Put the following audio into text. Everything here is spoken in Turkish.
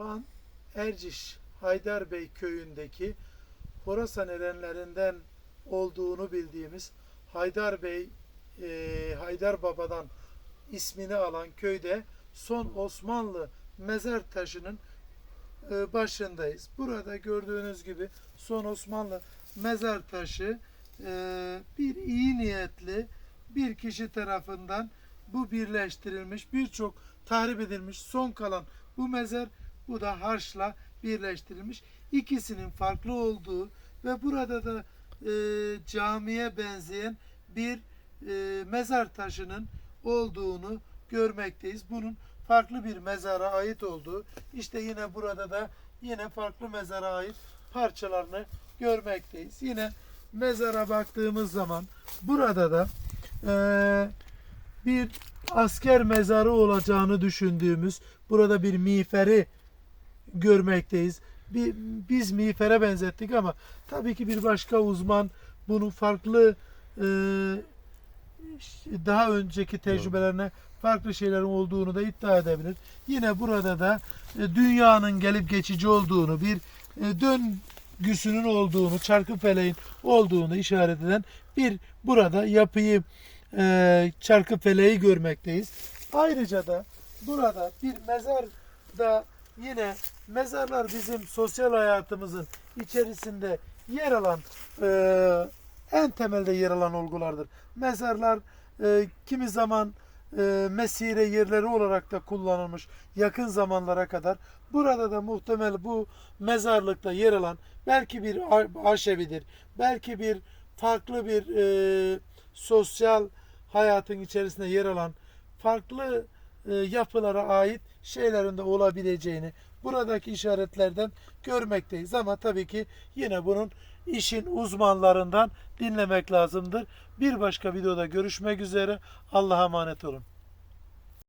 Van Erciş Haydarbey köyündeki Horasan erenlerinden olduğunu bildiğimiz Haydar Bey, e, Haydar Baba'dan ismini alan köyde son Osmanlı mezar taşının e, başındayız. Burada gördüğünüz gibi son Osmanlı mezar taşı e, bir iyi niyetli bir kişi tarafından bu birleştirilmiş birçok tahrip edilmiş son kalan bu mezar bu da harçla birleştirilmiş. İkisinin farklı olduğu ve burada da e, camiye benzeyen bir e, mezar taşının olduğunu görmekteyiz. Bunun farklı bir mezara ait olduğu işte yine burada da yine farklı mezara ait parçalarını görmekteyiz. Yine mezara baktığımız zaman burada da e, bir asker mezarı olacağını düşündüğümüz burada bir miğferi görmekteyiz. Bir, biz miğfere benzettik ama tabii ki bir başka uzman bunun farklı e, daha önceki tecrübelerine farklı şeylerin olduğunu da iddia edebilir. Yine burada da e, dünyanın gelip geçici olduğunu, bir e, döngüsünün olduğunu, çarkı feleğin olduğunu işaret eden bir burada yapıyı e, çarkı feleği görmekteyiz. Ayrıca da burada bir mezar da yine mezarlar bizim sosyal hayatımızın içerisinde yer alan e, en temelde yer alan olgulardır. Mezarlar e, kimi zaman e, mesire yerleri olarak da kullanılmış yakın zamanlara kadar. Burada da muhtemel bu mezarlıkta yer alan belki bir arşevidir, belki bir farklı bir e, sosyal hayatın içerisinde yer alan farklı e, yapılara ait şeylerin de olabileceğini buradaki işaretlerden görmekteyiz. Ama tabii ki yine bunun işin uzmanlarından dinlemek lazımdır. Bir başka videoda görüşmek üzere. Allah'a emanet olun.